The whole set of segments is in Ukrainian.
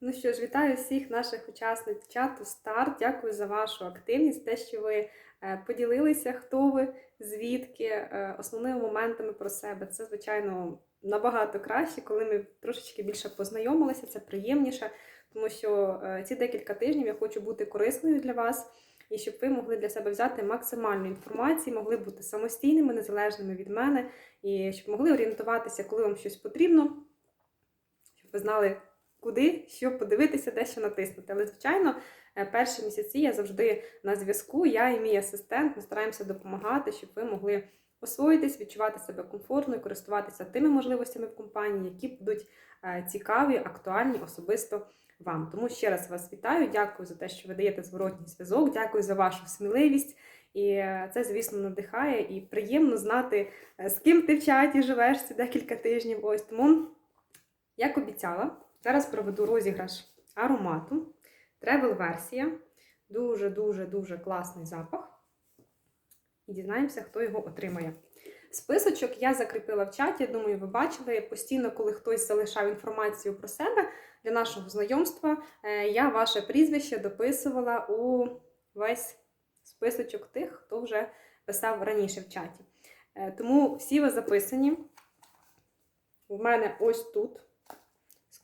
Ну що ж, вітаю всіх наших учасниць чату Старт. Дякую за вашу активність, те, що ви е, поділилися, хто ви, звідки, е, основними моментами про себе. Це, звичайно, набагато краще, коли ми трошечки більше познайомилися, це приємніше, тому що е, ці декілька тижнів я хочу бути корисною для вас. І щоб ви могли для себе взяти максимальну інформацію, могли бути самостійними, незалежними від мене, і щоб могли орієнтуватися, коли вам щось потрібно, щоб ви знали, куди, що подивитися, де що натиснути. Але, звичайно, е, перші місяці я завжди на зв'язку. Я і мій асистент. Ми стараємося допомагати, щоб ви могли освоїтись, відчувати себе комфортно і користуватися тими можливостями в компанії, які будуть е, цікаві, актуальні особисто вам. Тому ще раз вас вітаю. Дякую за те, що ви даєте зворотній зв'язок. Дякую за вашу сміливість. І е, це, звісно, надихає і приємно знати, з ким ти в чаті живеш ці декілька тижнів. Ось тому, як обіцяла, зараз проведу розіграш аромату. Тревел-версія. Дуже-дуже дуже класний запах. І дізнаємося, хто його отримає. Списочок я закріпила в чаті. Я думаю, ви бачили постійно, коли хтось залишав інформацію про себе для нашого знайомства. е, Я ваше прізвище дописувала у весь списочок тих, хто вже писав раніше в чаті. Е, Тому всі ви записані. У мене ось тут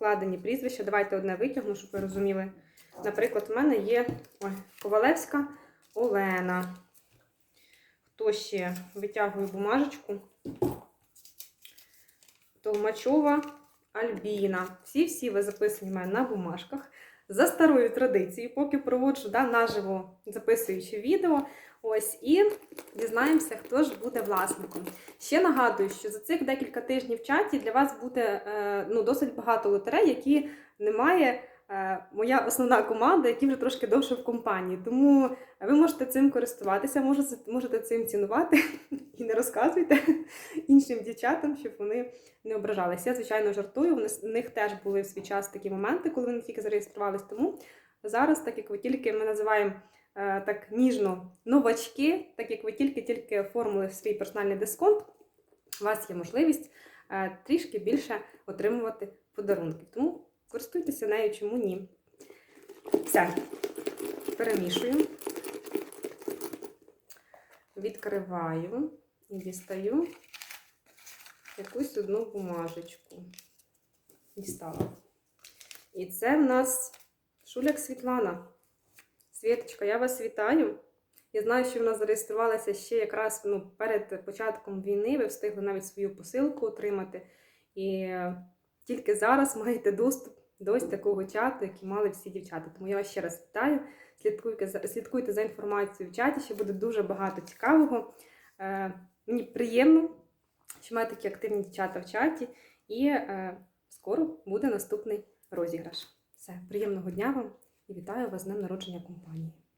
складені прізвища. Давайте одне витягну, щоб ви розуміли. Наприклад, у мене є ой, Ковалевська Олена. Хто ще витягує бумажечку? Толмачова Альбіна. Всі-всі ви записані мене на бумажках. За старою традицією, поки проводжу да, наживо записуючи відео. Ось і дізнаємося, хто ж буде власником. Ще нагадую, що за цих декілька тижнів в чаті для вас буде е, ну, досить багато лотерей, які не має е, моя основна команда, які вже трошки довше в компанії. Тому ви можете цим користуватися, можете, цим цінувати і не розказуйте іншим дівчатам, щоб вони не ображалися. Я, звичайно, жартую. В них теж були в свій час такі моменти, коли вони тільки зареєструвались. Тому зараз, так як ви тільки ми називаємо е, так ніжно новачки, так як ви тільки-тільки оформили свій персональний дисконт, у вас є можливість е, трішки більше отримувати подарунків. Тому користуйтеся нею, чому ні. Все, перемішую, відкриваю і дістаю якусь одну бумажечку. Дістала. І це в нас Шуляк Світлана. Світочка, я вас вітаю. Я знаю, що вона зареєструвалася ще якраз ну, перед початком війни. Ви встигли навіть свою посилку отримати. І тільки зараз маєте доступ до такого чату, який мали всі дівчата. Тому я вас ще раз вітаю. Слідкуйте за, слідкуйте за інформацією в чаті, ще буде дуже багато цікавого. Е, мені приємно, що маю такі активні дівчата в чаті. І е, скоро буде наступний розіграш. Все, приємного дня вам і вітаю вас з днем народження компанії.